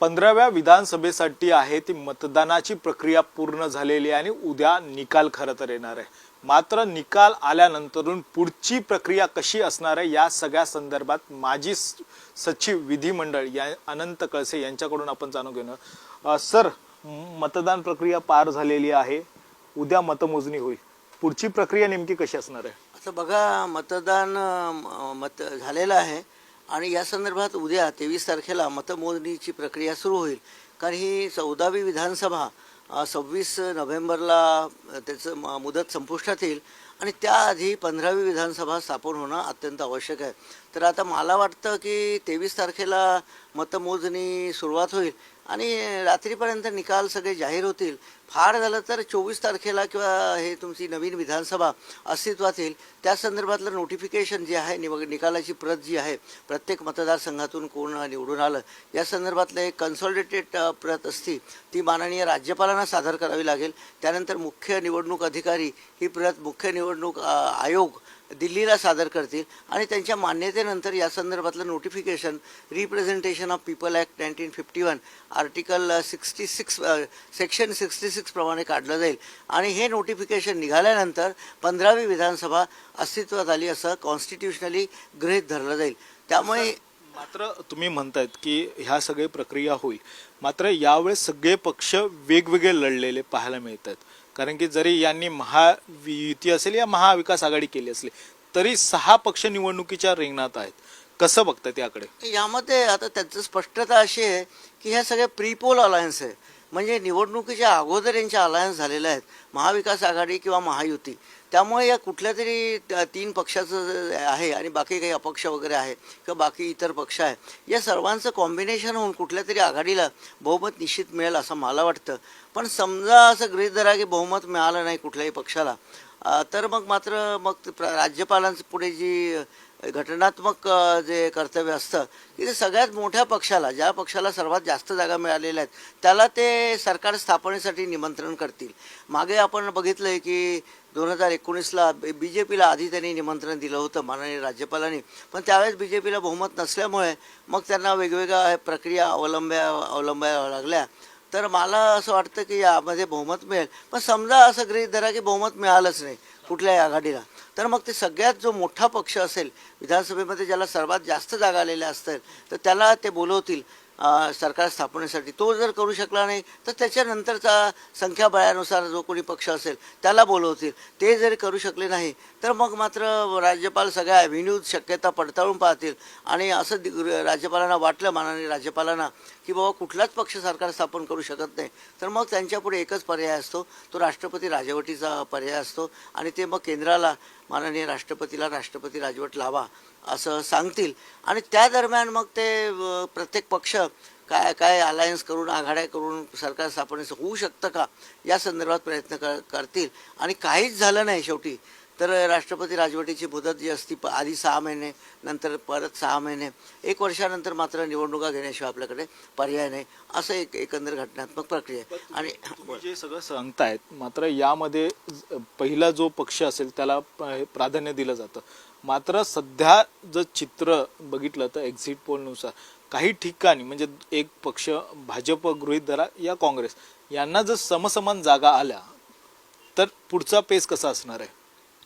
पंधराव्या विधानसभेसाठी आहे ती मतदानाची प्रक्रिया पूर्ण झालेली आहे आणि उद्या निकाल खरं तर येणार आहे. मात्र निकाल आल्यानंतरून पुढची प्रक्रिया कशी असणार आहे या सगळ्या संदर्भात माजी स- सचिव विधिमंडळ या अनंत कळसे यांच्याकडून आपण जाणून घेणं. सर मतदान प्रक्रिया पार झालेली आहे. उद्या मतमोजणी होईल. पुढची प्रक्रिया नेमकी कशी असणार आहे? आता बघा मतदान मत झालेलं आहे. आणि या संदर्भात उद्या तेवीस तारखेला मतमोजणीची प्रक्रिया सुरू होईल. कारण ही चौदावी विधानसभा सव्वीस नोव्हेंबरला त्याचं मुदत संपुष्टात येईल. आणि त्याआधी पंधरावी विधानसभा स्थापन होणं अत्यंत आवश्यक आहे. तर आता मला वाटतं की तेवीस तारखेला मतमोजणी सुरुवात होईल आणि रात्रीपर्यंत निकाल सगळे जाहीर होतील. फार झालं तर चोवीस तारखेला किंवा हे तुमची नवीन विधानसभा अस्तित्वात येईल. त्या संदर्भातलं नोटिफिकेशन जे आहे निव निकालाची प्रत जी आहे प्रत्येक मतदारसंघातून कोण निवडून आलं या संदर्भातलं एक कन्सॉलिडेटेड प्रत असती ती माननीय राज्यपालांना सादर करावी लागेल. त्यानंतर मुख्य निवडणूक अधिकारी ही प्रत मुख्य निवडणूक आयोग दिल्लीला सादर करतील आणि त्यांच्या मान्यतेनंतर या संदर्भातलं notification representation of people act nineteen fifty one article sixty six section sixty सिक्सप्रमाणे काढलं जाईल. आणि हे नोटिफिकेशन निघाल्यानंतर पंधरावी विधानसभा अस्तित्वात आली असं कॉन्स्टिट्युशनली गृहीत धरलं जाईल. त्यामुळे मात्र तुम्ही म्हणतायत की ह्या सगळी प्रक्रिया होईल. मात्र यावेळेस सगळे पक्ष वेगवेगळे लढलेले पाहायला मिळत आहेत कारण की जरी यांनी महायुती असेल या महाविकास आघाडी केली असली तरी सहा पक्ष निवडणुकीच्या रिंगणात आहेत. कसं बघतात त्याकडे? यामध्ये आता त्यांचं स्पष्टता अशी आहे की ह्या सगळ्या प्रीपोल अलायन्स आहे. म्हणजे निवडणुकीच्या अगोदर यांच्या अलायन्स झालेल्या आहेत. महाविकास आघाडी किंवा महायुती. त्यामुळे या कुठल्या तरी तीन पक्षाचं आहे आणि बाकी काही अपक्ष वगैरे आहे किंवा बाकी इतर पक्ष आहे या सर्वांचं कॉम्बिनेशन होऊन कुठल्या तरी आघाडीला बहुमत निश्चित मिळेल असं मला वाटतं. पण समजा असं गृहित धरा की बहुमत मिळालं नाही कुठल्याही पक्षाला तर मग मात्र मग ते प्र- राज्यपालांचं पुढे जी घटनात्मक जे कर्तव्य असतं की ते सगळ्यात मोठ्या पक्षाला ज्या पक्षाला सर्वात जास्त जागा मिळालेल्या आहेत त्याला ते सरकार स्थापनेसाठी निमंत्रण करतील. मागे आपण बघितलं आहे की दोन हजार एकोणीसला बी जे पीला आधी त्यांनी निमंत्रण दिलं होतं माननीय राज्यपालांनी. पण त्यावेळेस बी जे पीला बहुमत नसल्यामुळे मग त्यांना वेगवेगळ्या प्रक्रिया अवलंब्या अवलंबाव्या लागल्या. तर मला असं वाटतं की यामध्ये बहुमत मिळेल. पण समजा असं गृहीत धरा की बहुमत मिळालंच नाही कुठल्याही आघाडीला. तर मग ते सगळ्यात जो मोठा पक्ष असेल विधानसभेमध्ये ज्याला सर्वात जास्त जागा आलेल्या असतील तर त्याला ते बोलवतील सरकार स्थापनेसाठी. तो जर करू शकला नाही तर त्याच्यानंतरचा संख्याबळानुसार जो कोणी पक्ष असेल त्याला बोलवतील. ते जर करू शकले नाही तर मग मात्र राज्यपाल सगळ्या अव्हेन्यूज शक्यता पडताळून पाहतील. आणि असं राज्यपालांना वाटलं माननीय राज्यपालांना की बाबा कुठलाच पक्ष सरकार स्थापन करू शकत नाही. तर मग त्यांच्यापुढे एकच पर्याय असतो. तो राष्ट्रपती राजवटीचा पर्याय असतो. आणि ते मग केंद्राला माननीय राष्ट्रपतीला राष्ट्रपती राजवट लावा असं सांगतील. आणि त्या दरम्यान मग ते प्रत्येक पक्ष काय काय अलायन्स करून आघाड्या करून सरकार स्थापनेचं होऊ शकतं का? या संदर्भात प्रयत्न कर करतील. आणि काहीच झालं नाही शेवटी. तर राष्ट्रपती राजवटीची मुदत जी असती प- आधी सहा महिने नंतर परत सहा महिने एक वर्षानंतर मात्र निवडणुका घेण्याशिवाय आपल्याकडे पर्याय नाही असं एक एकंदर घटनात्मक प्रक्रिया आहे. आणि जे सगळं सांगतायत मात्र यामध्ये पहिला जो पक्ष असेल त्याला प्राधान्य दिलं जातं. मात्र सध्या जर चित्र बघितलं तर एक्झिट पोलनुसार काही ठिकाणी म्हणजे एक पक्ष भाजप गृहीत धरा या काँग्रेस यांना जर समसमान जागा आल्या तर पुढचा पेस कसा असणार आहे?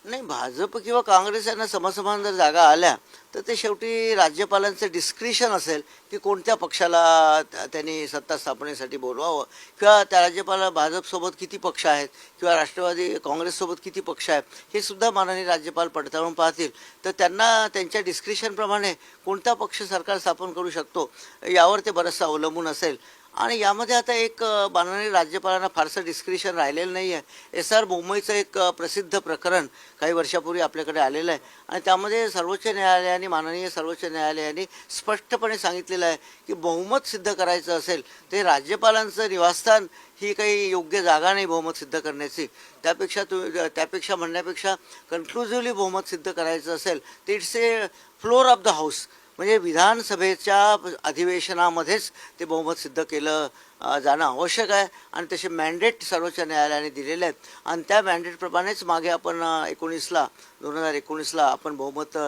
नाही भाजप किंवा काँग्रेस यांना समसमान जर जागा आल्या तर ते शेवटी राज्यपालांचं डिस्क्रिशन असेल की कोणत्या पक्षाला त्या- त्यांनी सत्ता स्थापनेसाठी बोलवावं. किंवा त्या राज्यपाला भाजपसोबत किती पक्ष आहेत किंवा राष्ट्रवादी काँग्रेससोबत किती पक्ष आहेत हे सुद्धा माननीय राज्यपाल पडताळून पाहतील. तर त्यांना त्यांच्या डिस्क्रिशनप्रमाणे कोणता पक्ष सरकार स्थापन करू शकतो यावर ते बरंचसं अवलंबून असेल. आणि यामध्ये आता एक माननीय राज्यपालांना फारसं डिस्क्रिशन राहिलेलं नाही आहे एस आर मुंबईचं एक प्रसिद्ध प्रकरण काही वर्षापूर्वी आपल्याकडे आलेलं आहे. आणि त्यामध्ये सर्वोच्च न्यायालयाने माननीय सर्वोच्च न्यायालयाने स्पष्टपणे सांगितलेलं आहे की बहुमत सिद्ध करायचं असेल ते राज्यपालांचं निवासस्थान ही काही योग्य जागा नाही बहुमत सिद्ध करण्याची. त्यापेक्षा तु त्यापेक्षा म्हणण्यापेक्षा कन्क्लुझिव्हली बहुमत सिद्ध करायचं असेल ते it's a floor of the house म्हणजे विधानसभेच्या अधिवेशनामध्येच ते बहुमत सिद्ध केलं जाणं आवश्यक आहे. आणि तसे मॅन्डेट सर्वोच्च न्यायालयाने दिलेले आहेत. आणि त्या मॅन्डेटप्रमाणेच मागे आपण एकोणीसला दोन हजार एकोणीसला आपण बहुमत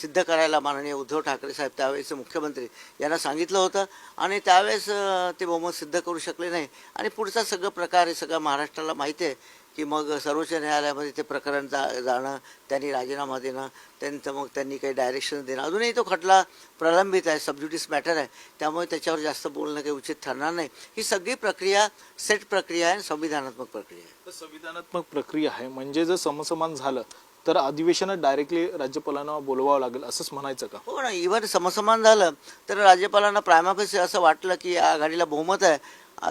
सिद्ध करायला माननीय उद्धव ठाकरे साहेब त्यावेळेचे मुख्यमंत्री यांना सांगितलं होतं. आणि त्यावेळेस ते बहुमत सिद्ध करू शकले नाही. आणि पुढचा सगळं प्रकार हे सगळं महाराष्ट्राला माहिती आहे. की मग सर्वोच्च न्यायालयामध्ये ते प्रकरण जा जाणं त्यांनी राजीनामा देणं त्यांचं मग त्यांनी काही डायरेक्शन देणं. अजूनही तो खटला प्रलंबित आहे सबज्युडिस मॅटर आहे. त्यामुळे त्याच्यावर जास्त बोलणं काही उचित ठरणार नाही. ही सगळी प्रक्रिया सेट प्रक्रिया आहे आणि संविधानात्मक प्रक्रिया आहे. तर संविधानात्मक प्रक्रिया आहे. म्हणजे जर समसमान झालं तर अधिवेशनात डायरेक्टली राज्यपालांना बोलवावं लागेल असंच म्हणायचं का? हो ना इव्हन समसमान झालं तर राज्यपालांना प्रायमाफेसी असं वाटलं की या आघाडीला बहुमत आहे.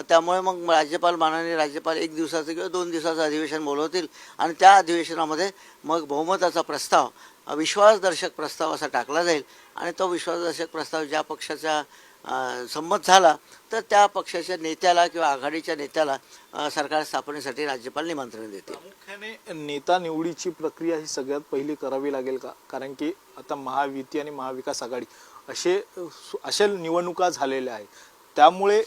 त्यामुळे मग राज्यपाल माननीय राज्यपाल एक दिवसाचं किंवा दोन दिवसाचं अधिवेशन बोलवतील. आणि त्या अधिवेशनामध्ये मग बहुमताचा प्रस्ताव विश्वासदर्शक प्रस्ताव असा टाकला जाईल. आणि तो विश्वासदर्शक प्रस्ताव ज्या पक्षाचा संमत झाला तर त्या पक्षाच्या नेत्याला किंवा आघाडीच्या नेत्याला सरकार स्थापनेसाठी राज्यपाल निमंत्रण देतील. प्रामुख्याने नेता निवडीची प्रक्रिया ही सगळ्यात पहिली करावी लागेल का? कारण की आता महायुती आणि महाविकास आघाडी असे अशा निवडणुका झालेल्या आहेत. त्यामुळे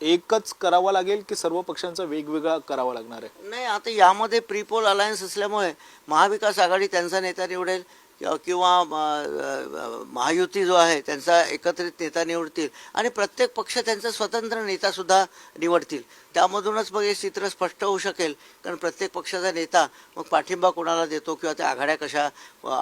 एकच करावा लागेल की सर्व पक्षांचा वेगवेगळा करावा लागणार आहे? नाही आता यामध्ये प्रीपोल अलायन्स असल्यामुळे महाविकास आघाडी त्यांचा नेता निवडेल किंवा- महायुती जो आहे त्यांचा एकत्रित नेता निवडतील आणि प्रत्येक पक्ष त्यांचा स्वतंत्र नेतासुद्धा निवडतील. त्यामधूनच मग हे चित्र स्पष्ट होऊ शकेल कारण प्रत्येक पक्षाचा नेता मग पाठिंबा कोणाला देतो किंवा त्या आघाड्या कशा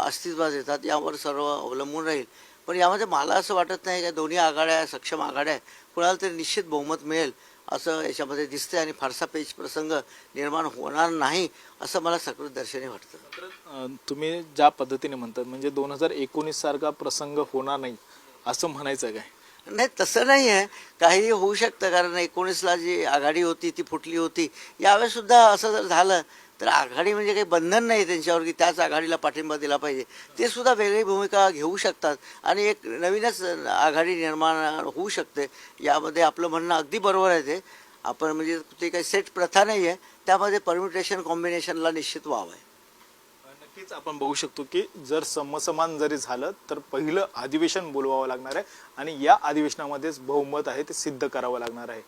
अस्तित्वात येतात यावर सर्व अवलंबून राहील. पण यामध्ये मला असं वाटत नाही की दोन्ही आघाड्या सक्षम आघाड्या कुणाला तरी निश्चित बहुमत मिळेल असं याच्यामध्ये दिसते आणि फारसा पेच प्रसंग निर्माण होणार नाही असं मला सकृत दर्शनी वाटतं तुम्ही ज्या पद्धतीने म्हणतात म्हणजे दोन हजार एकोणीस सारखा प्रसंग होणार नाही असं म्हणायचं काय? नाही तसं नाही आहे. काही होऊ शकतं कारण एकोणीसला जी आघाडी होती ती फुटली होती. यावेळेस सुद्धा असं जर झालं तर आघाडी म्हणजे काही बंधन नाही त्यांच्यावर की त्याच आघाडीला पाठिंबा दिला पाहिजे. ते सुद्धा वेगळी भूमिका घेऊ शकतात आणि एक नवीनच आघाडी निर्माण होऊ शकते. यामध्ये आपलं म्हणणं अगदी बरोबर आहे ते. आपण म्हणजे ते काही सेट प्रथा नाही आहे. त्यामध्ये परम्युटेशन कॉम्बिनेशनला निश्चित वाव आहे. नक्कीच आपण बघू शकतो की जर समसमान जरी झालं तर पहिलं अधिवेशन बोलवावं लागणार आहे आणि या अधिवेशनामध्येच बहुमत आहे ते सिद्ध करावं लागणार आहे.